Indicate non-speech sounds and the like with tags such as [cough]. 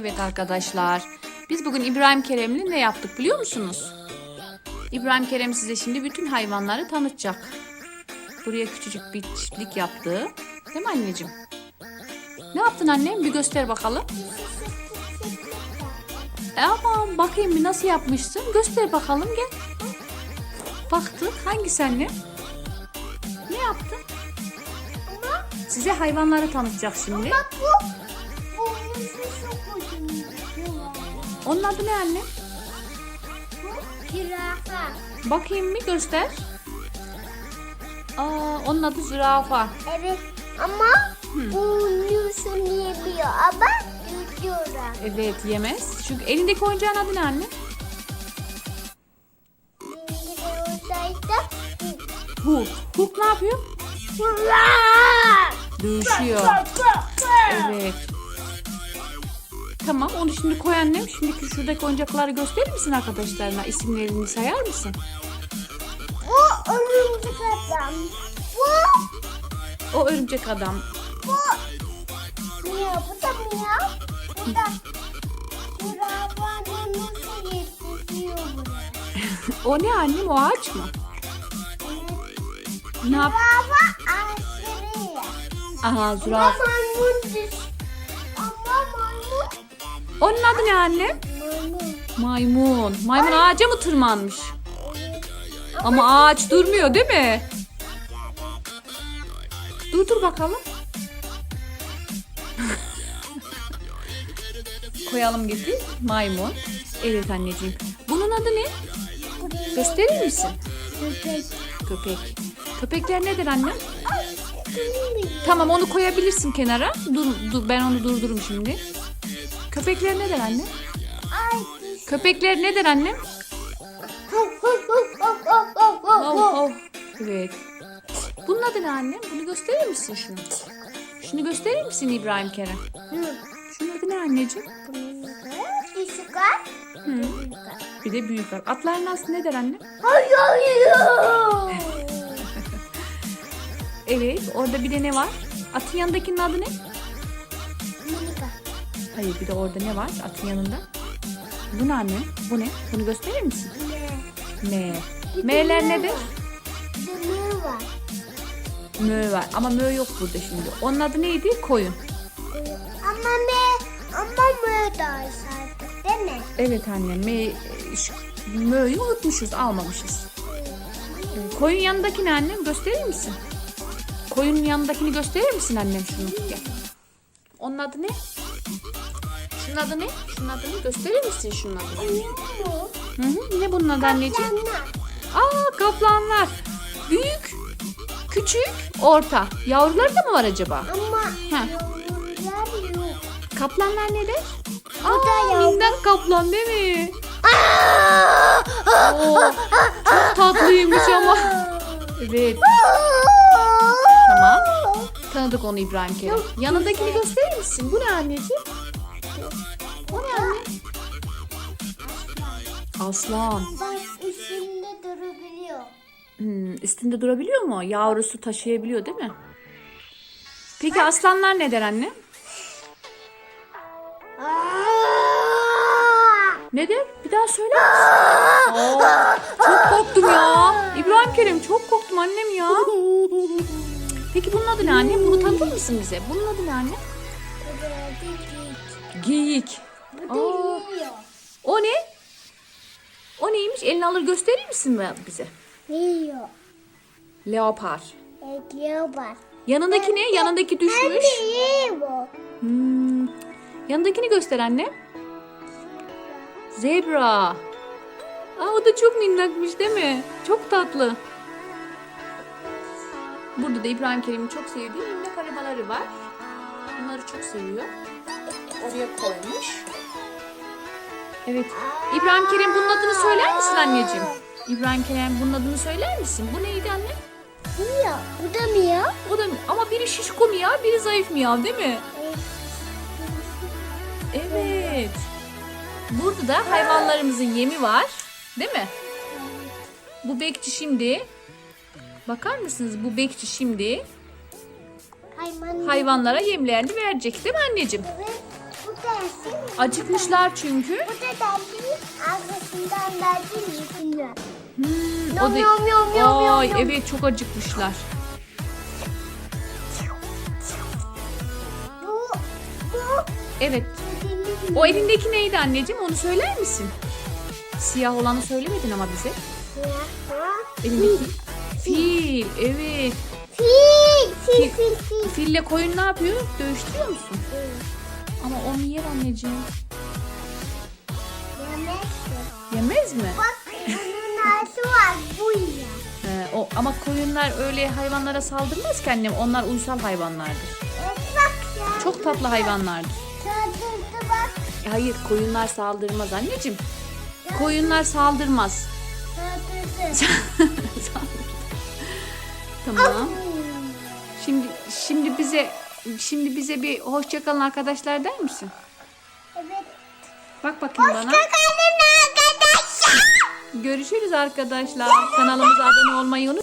Evet arkadaşlar. Biz bugün İbrahim Kerem'le ne yaptık biliyor musunuz? İbrahim Kerem size şimdi bütün hayvanları tanıtacak. Buraya küçücük bir çiftlik yaptı. Değil mi anneciğim? Ne yaptın annem? Bir göster bakalım. E ama bakayım bir nasıl yapmışsın? Göster bakalım gel. Baktık. Hangisi anne? Ne yaptın? Size hayvanları tanıtacak şimdi. Bak bu. Onun adı ne anne? Zürafa. Bakayım bir göster. Aa, onun adı zürafa. Evet ama bu Yusuf yemiyor ama yutuyorlar. Evet yemez. Çünkü elindeki oyuncağın adı ne anne? Hulk. Hulk ne yapıyor? Dövüşüyor. Evet. Tamam onu şimdi koy annem. Şimdiki şuradaki oyuncakları gösterir misin arkadaşlarına? İsimlerini sayar mısın? Bu örümcek adam. Bu O örümcek adam. bu miyav. Bu da miyav. Bu da zürafa nasıl yetişiyor buraya? O ne annem? O ağaç mı? Ne yap? Zürafa aşırı. Aha zürafa. maymun düş. Onun adı ne annem? Maymun. Maymun. Maymun ağaca mı tırmanmış? Ama ağaç durmuyor değil mi? Dur dur bakalım. [laughs] Koyalım getir. Maymun. Evet anneciğim. Bunun adı ne? Gösterir misin? Köpek. Köpek. Köpekler nedir kırmızı. Tamam onu koyabilirsin kenara. Dur, dur ben onu durdururum şimdi. Köpekler nedir anne? Ay. Köpekler nedir annem? Hav hav. Evet. Bunun adı ne annem? Bunu gösterir misin şunu? Şunu gösterir misin İbrahim Kerem? Şunun adı ne anneciğim? Düşük ay. Hı. Bir de büyük at. Atların adı nedir anne? Hayır hayır. Evet. Orada bir de ne var? Atın yanındakinin adı ne? Hayır bir de orada ne var atın yanında? Bu ne anne? Bu ne? Bunu gösterir misin? Ne? M. M'ler nedir? Dönüyor var. Mö var. Ama mö yok burada şimdi. Onun adı neydi? Koyun. Ama me, ama me daha şarkı değil mi? Evet anne. M, şu- mö'yü unutmuşuz. Almamışız. Koyun yanındaki ne annem? Gösterir misin? Koyunun yanındakini gösterir misin annem şunu? Gel. Onun adı ne? Şunun adı ne? Şunun adını gösterir misin şunun adını? Hı hı. Ne bunun adı anneciğim? Aa kaplanlar. Büyük, küçük, orta. Yavruları da mı var acaba? Ama Ha. yavrular yok. Kaplanlar neler? da Aa, minnak kaplan değil mi? Oo, çok tatlıymış ama. Evet. Tamam. Tanıdık onu İbrahim Kerem. Yanındakini gösterir misin? Bu ne anneciğim? Aslan. Bak üstünde durabiliyor. Hmm, üstünde durabiliyor mu? Yavrusu taşıyabiliyor değil mi? Peki aslanlar ne der anne? Ne der? Bir daha söyler misin? Aa, çok korktum ya. İbrahim Kerem çok korktum annem ya. Peki bunun adı ne anne? Bunu tanıtır mısın bize? Bunun adı ne anne? Geyik. Aa, o ne? O neymiş? Elini alır gösterir misin be- bize? Yiyor. Leopar. Ekliyor bak. Yanındaki ne? Yanındaki düşmüş. Yiyor. Hmm. Yanındakini göster anne. Zebra. Aa, o da çok minnakmış değil mi? Çok tatlı. Burada da İbrahim Kerim'in çok sevdiği minnak arabaları var. Bunları çok seviyor. Oraya koymuş. Evet. İbrahim Kerem bunun adını söyler misin anneciğim? İbrahim Kerem bunun adını söyler misin? Bu neydi anne? Yiyor. Bu da mı ya? O da ama biri şişko mu ya, biri zayıf mı ya değil mi? Evet. Burada da hayvanlarımızın yemi var. Değil mi? Bu bekçi şimdi bakar mısınız? Bu bekçi şimdi Hayvan. hayvanlara yemlerini verecek değil mi anneciğim? Evet. Bu da gelsin. Acıkmışlar çünkü. Bu da derdi. Arkasından derdi yüzünden. Hmm, Yom yom yom yom yom Ay yom. evet çok acıkmışlar. Bu, bu Evet. O elindeki neydi anneciğim onu söyler misin? Siyah olanı söylemedin ama bize. Elindeki. Fil. Evet. Fil, fil, Fil. fil, fil. Fille koyun ne yapıyor? Dövüştürüyor musun? Ama onu yer anneciğim. Yemezsin. Yemez mi? Bak bunun ağzı var bu ya. He, o, ama koyunlar öyle hayvanlara saldırmaz ki annem. Onlar uysal hayvanlardır. Evet, bak ya. Çok tatlı hayvanlardır. Saldırdı bak. Hayır koyunlar saldırmaz anneciğim. Koyunlar saldırmaz. [laughs] Saldırdı. tamam. Şimdi şimdi bize şimdi bize bir hoşça kalın arkadaşlar der misin? Evet. Bak bakayım bana. Bakalım arkadaşlar. Görüşürüz arkadaşlar. Kanalımıza abone olmayı unutmayın.